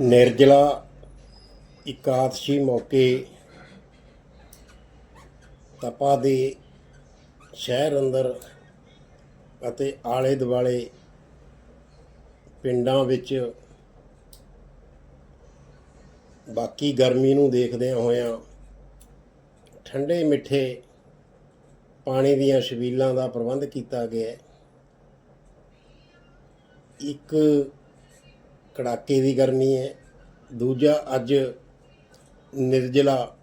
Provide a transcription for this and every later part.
ਨਿਰਜਲਾ ਇਕਾਦਸ਼ੀ ਮੌਕੇ ਤਪਾ ਦੇ ਸ਼ਹਿਰ ਅੰਦਰ ਅਤੇ ਆਲੇ ਦੁਆਲੇ ਪਿੰਡਾਂ ਵਿੱਚ ਬਾਕੀ ਗਰਮੀ ਨੂੰ ਦੇਖਦਿਆਂ ਹੋਇਆਂ ਠੰਡੇ ਮਿੱਠੇ ਪਾਣੀ ਦੀਆਂ ਛਬੀਲਾਂ ਦਾ ਪ੍ਰਬੰਧ ਕੀਤਾ ਗਿਆ ਇੱਕ ਕੜਾਕੇ ਦੀ ਗਰਮੀ ਹੈ। ਦੂਜਾ, ਅੱਜ ਨਿਰਜਲਾ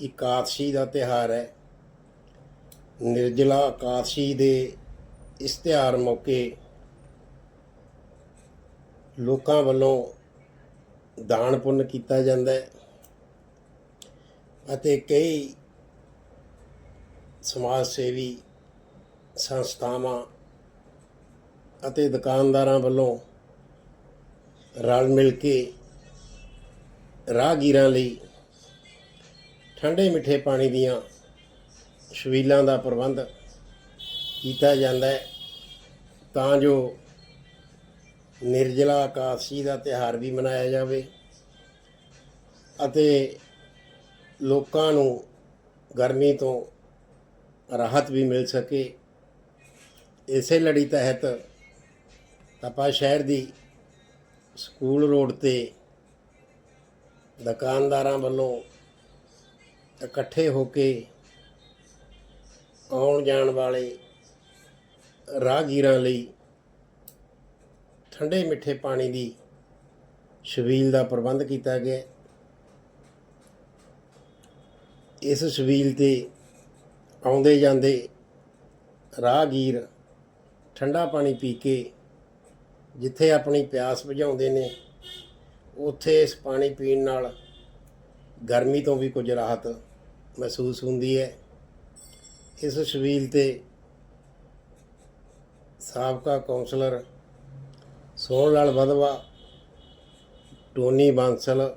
ਇਕਾਦਸ਼ੀ ਦਾ ਤਿਹਾਰ ਹੈ। ਨਿਰਜਲਾ ਇਕਾਦਸ਼ੀ ਦੇ ਇਸ ਤਿਉਹਾਰ ਮੌਕੇ ਲੋਕਾਂ ਵੱਲੋਂ ਦਾਨ ਪੁੰਨ ਕੀਤਾ ਜਾਂਦਾ ਹੈ ਅਤੇ ਕਈ ਸਮਾਜ ਸੇਵੀ ਸੰਸਥਾਵਾਂ ਅਤੇ ਦੁਕਾਨਦਾਰਾਂ ਵੱਲੋਂ ਰਲ ਮਿਲ ਕੇ ਰਾਹਗੀਰਾਂ ਲਈ ਠੰਡੇ ਮਿੱਠੇ ਪਾਣੀ ਦੀਆਂ ਛਬੀਲਾਂ ਦਾ ਪ੍ਰਬੰਧ ਕੀਤਾ ਜਾਂਦਾ ਹੈ। ਤਾਂ ਜੋ ਨਿਰਜਲਾ ਇਕਾਦਸ਼ੀ ਦਾ ਤਿਹਾਰ ਵੀ ਮਨਾਇਆ ਜਾਵੇ ਅਤੇ ਲੋਕਾਂ ਨੂੰ ਗਰਮੀ ਤੋਂ ਰਾਹਤ ਵੀ ਮਿਲ ਸਕੇ। ਇਸੇ ਲੜੀ ਤਹਿਤ ਤਪਾ ਸ਼ਹਿਰ ਦੀ ਸਕੂਲ ਰੋਡ ਤੇ ਦੁਕਾਨਦਾਰਾਂ ਵੱਲੋਂ ਇਕੱਠੇ ਹੋ ਕੇ ਆਉਣ ਜਾਣ ਵਾਲੇ ਰਾਹਗੀਰਾਂ ਲਈ ਠੰਡੇ ਮਿੱਠੇ ਪਾਣੀ ਦੀ ਛਬੀਲ ਦਾ ਪ੍ਰਬੰਧ ਕੀਤਾ ਗਿਆ ਇਸ ਛਬੀਲ ਤੇ ਆਉਂਦੇ ਜਾਂਦੇ ਰਾਹਗੀਰ ਠੰਡਾ ਪਾਣੀ ਪੀ ਕੇ ਜਿੱਥੇ ਆਪਣੀ ਪਿਆਸ ਬੁਝਾਉਂਦੇ ਨੇ, ਉੱਥੇ ਇਸ ਪਾਣੀ ਪੀਣ ਨਾਲ ਗਰਮੀ ਤੋਂ ਵੀ ਕੁਝ ਰਾਹਤ ਮਹਿਸੂਸ ਹੁੰਦੀ ਹੈ। ਇਸ ਸ਼ਬੀਲ ਤੇ ਸਾਬਕਾ councillor Sohan Lal Wadhwa, Tony Bansal,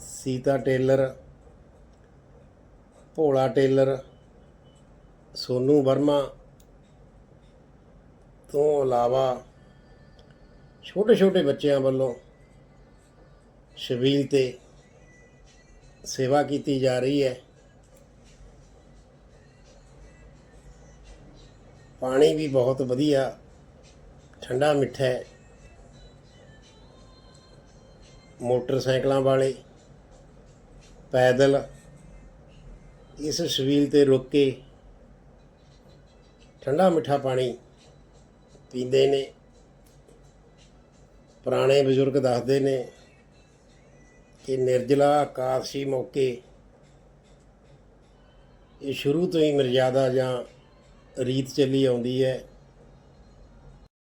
Sita Tailor, Bhola Tailor, Sonu Verma ਤੋਂ ਇਲਾਵਾ ਛੋਟੇ ਛੋਟੇ ਬੱਚਿਆਂ ਵੱਲੋਂ ਸ਼ਬੀਲ ਤੇ ਸੇਵਾ ਕੀਤੀ ਜਾ ਰਹੀ ਹੈ। ਪਾਣੀ ਵੀ ਬਹੁਤ ਵਧੀਆ, ਠੰਡਾ, ਮਿੱਠਾ ਹੈ। ਮੋਟਰਸਾਈਕਲਾਂ ਵਾਲੇ ਪੈਦਲ ਇਸ ਸ਼ਬੀਲ ਤੇ ਰੁਕ ਕੇ ਠੰਡਾ ਮਿੱਠਾ ਪਾਣੀ ਪੀਂਦੇ ਨੇ, ਪੁਰਾਣੇ ਬਜ਼ੁਰਗ ਦੱਸਦੇ ਨੇ ਕਿ ਨਿਰਜਲਾ ਇਕਾਦਸ਼ੀ ਮੌਕੇ। ਇਹ ਸ਼ੁਰੂ ਤੋਂ ਹੀ ਮਰਜ਼ਾਦਾ ਜਾਂ ਰੀਤ ਚੱਲੀ ਆਉਂਦੀ ਹੈ।